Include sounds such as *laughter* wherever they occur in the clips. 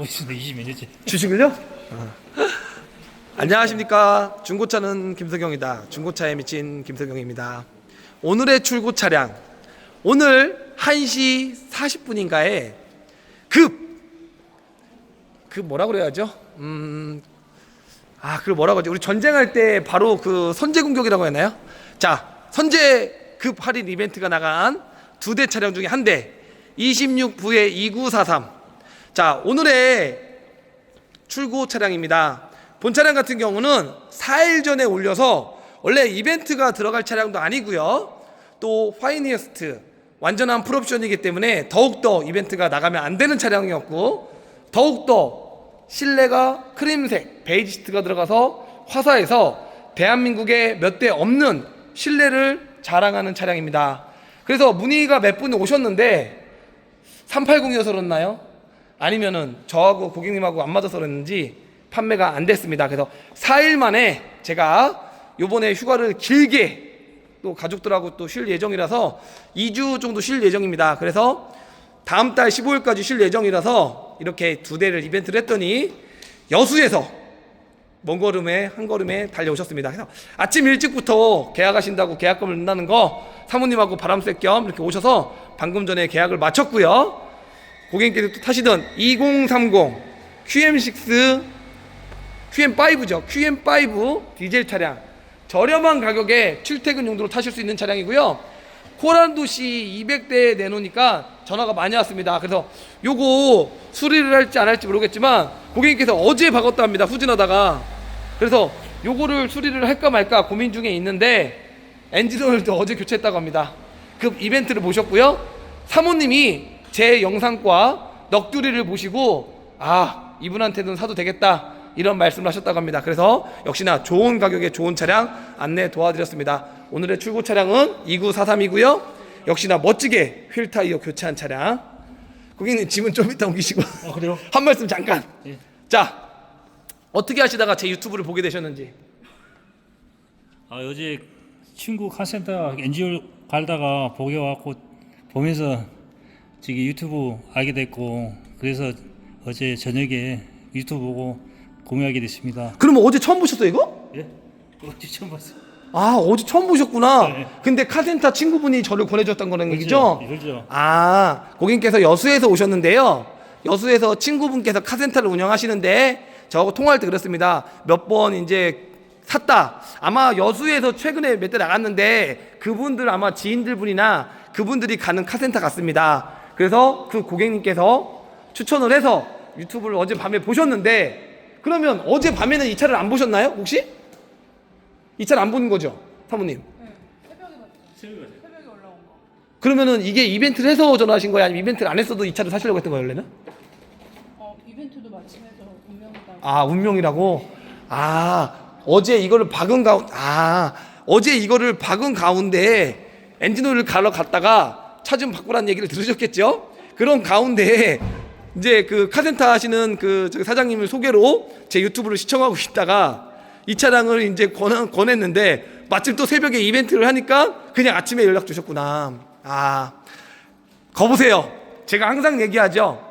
타고 있습니다. 20몇 년째. 주식을요? 안녕하십니까. 중고차는 김석영이다. 중고차에 미친 김석영입니다. 오늘의 출고 차량. 오늘 1시 40분인가에 급, 그 뭐라 그래야죠? 음, 아, 그걸 뭐라고 하죠? 우리 전쟁할 때 바로 그 선제 공격이라고 했나요? 자, 선제 급 할인 이벤트가 나간 두 대 차량 중에 한 대. 26부의 2943. 자, 오늘의 출고 차량입니다. 본 차량 같은 경우는 4일 전에 올려서 원래 이벤트가 들어갈 차량도 아니고요. 또 파이니어스트 완전한 풀옵션이기 때문에 더욱더 이벤트가 나가면 안 되는 차량이었고 더욱더 실내가 크림색 베이지 시트가 들어가서 화사해서 대한민국에 몇 대 없는 실내를 자랑하는 차량입니다. 그래서 문의가 몇 분이 오셨는데 380이어서 그렇나요? 아니면은 저하고 고객님하고 안 맞아서 그랬는지 판매가 안 됐습니다. 그래서 4일 만에 제가 요번에 휴가를 길게 또 가족들하고 또 쉴 예정이라서 2주 정도 쉴 예정입니다. 그래서 다음 달 15일까지 쉴 예정이라서 이렇게 두 대를 이벤트를 했더니 여수에서 먼 걸음에 한 걸음에 달려오셨습니다. 그래서 아침 일찍부터 계약하신다고 계약금을 낸다는 거 사모님하고 바람 쐴겸 이렇게 오셔서 방금 전에 계약을 마쳤고요. 고객님께서 또 타시던 2030 QM6 QM5죠. QM5 디젤 차량 저렴한 가격에 출퇴근 용도로 타실 수 있는 차량이고요. 코란도시 200대 내놓으니까 전화가 많이 왔습니다. 그래서 요거 수리를 할지 안 할지 모르겠지만 고객님께서 어제 박았다 합니다. 후진하다가 그래서 요거를 수리를 할까 말까 고민 중에 있는데 엔진오일도 어제 교체했다고 합니다. 그 이벤트를 보셨고요. 사모님이 제 영상과 넋두리를 보시고 아 이분한테는 사도 되겠다 이런 말씀을 하셨다고 합니다. 그래서 역시나 좋은 가격에 좋은 차량 안내 도와드렸습니다. 오늘의 출고 차량은 2943이고요. 역시나 멋지게 휠 타이어 교체한 차량. 고객님 짐은 좀 이따 옮기시고 아 그래요? *laughs* 한 말씀 잠깐. 예. 자 어떻게 하시다가 제 유튜브를 보게 되셨는지. 아 어제 친구 카센터 NGO 갈다가 보게 와갖고 보면서 저기 유튜브 알게 됐고 그래서 어제 저녁에 유튜브 보고 구매하게 됐습니다. 그러면 어제 처음 보셨어요 이거? 예? 어제 처음 봤어요. 아 어제 처음 보셨구나. 네. 근데 카센터 친구분이 저를 보내줬던 거는 얘기죠? 그렇죠. 아 고객님께서 여수에서 오셨는데요. 여수에서 친구분께서 카센터를 운영하시는데 저하고 통화할 때 그랬습니다. 몇 번 이제 샀다. 아마 여수에서 최근에 몇 대 나갔는데 그분들 아마 지인들 분이나 그분들이 가는 카센터 같습니다. 그래서 그 고객님께서 추천을 해서 유튜브를 어제 밤에 보셨는데 그러면 어제 밤에는 이 차를 안 보셨나요? 혹시? 이 차를 안본 거죠? 사모님. 그러면은 이게 이벤트를 해서 전화하신 거예요? 아니면 이벤트를 안 했어도 이 차를 사시려고 했던 거예요, 원래는? 어, 이벤트도 마침 해서 운명이다. 아, 운명이라고? 아, 어제 이거를 박은 가운, 아, 어제 이거를 박은 가운데 엔진오일을 갈러 갔다가 차 좀 바꾸라는 얘기를 들으셨겠죠? 그런 가운데 이제 그 카센터 하시는 그 사장님을 소개로 제 유튜브를 시청하고 있다가 이 차량을 이제 권, 권했는데 마침 또 새벽에 이벤트를 하니까 그냥 아침에 연락 주셨구나. 아, 거보세요. 제가 항상 얘기하죠.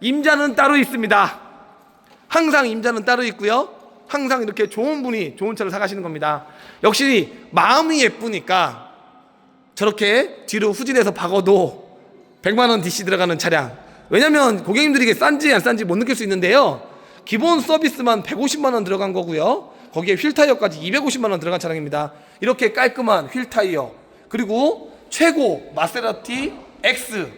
임자는 따로 있습니다. 항상 임자는 따로 있고요. 항상 이렇게 좋은 분이 좋은 차를 사가시는 겁니다. 역시 마음이 예쁘니까 저렇게 뒤로 후진해서 박어도 100만 원 DC 들어가는 차량. 왜냐면 고객님들이 이게 싼지 안 싼지 못 느낄 수 있는데요. 기본 서비스만 150만 원 들어간 거고요. 거기에 휠 타이어까지 250만 원 들어간 차량입니다. 이렇게 깔끔한 휠 타이어 그리고 최고 마세라티 X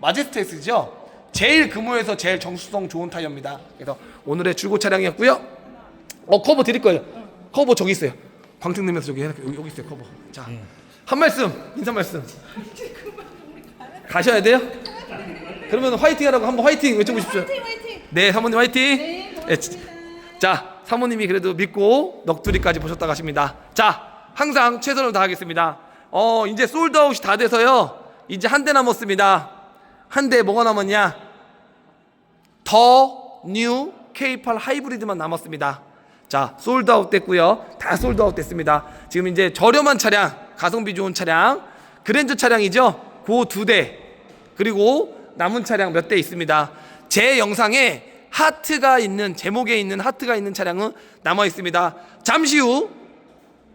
마제스트 X죠. 제일 금호에서 제일 정수성 좋은 타이어입니다. 그래서 오늘의 출고 차량이었고요. 어 커버 드릴 거예요. 커버 저기 있어요. 광택님에서 저기. 여기, 여기 있어요 커버. 자, 한 말씀 인사 말씀. 가셔야 돼요? 그러면 화이팅 하라고 한번 화이팅 외쳐보십시오. 화이팅 화이팅. 네, 사모님 화이팅. 네, 예, 고맙습니다. 자, 사모님이 그래도 믿고 넋두리까지 보셨다 가십니다. 자, 항상 최선을 다하겠습니다. 어, 이제 솔드아웃이 다 돼서요. 이제 한 대 남았습니다. 한 대 뭐가 남았냐? 더 뉴 K8 하이브리드만 남았습니다. 자, 솔드아웃 됐고요. 다 솔드아웃 됐습니다. 지금 이제 저렴한 차량, 가성비 좋은 차량, 그랜저 차량이죠. 그 두 대. 그리고 남은 차량 몇 대 있습니다. 제 영상에 하트가 있는 제목에 있는 하트가 있는 차량은 남아 있습니다. 잠시 후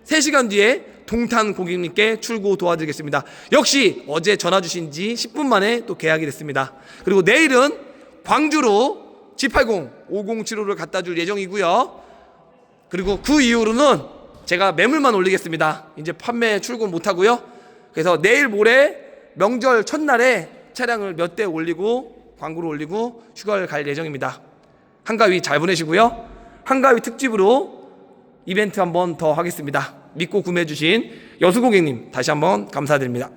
3시간 뒤에 동탄 고객님께 출고 도와드리겠습니다. 역시 어제 전화 주신 지 10분 만에 또 계약이 됐습니다. 그리고 내일은 광주로 G80 5075를 갖다 줄 예정이고요. 그리고 그 이후로는 제가 매물만 올리겠습니다. 이제 판매 출고 못 하고요. 그래서 내일 모레 명절 첫날에 차량을 몇 대 올리고 광고를 올리고 휴가를 갈 예정입니다. 한가위 잘 보내시고요. 한가위 특집으로 이벤트 한번 더 하겠습니다. 믿고 구매해 주신 여수 고객님 다시 한번 감사드립니다.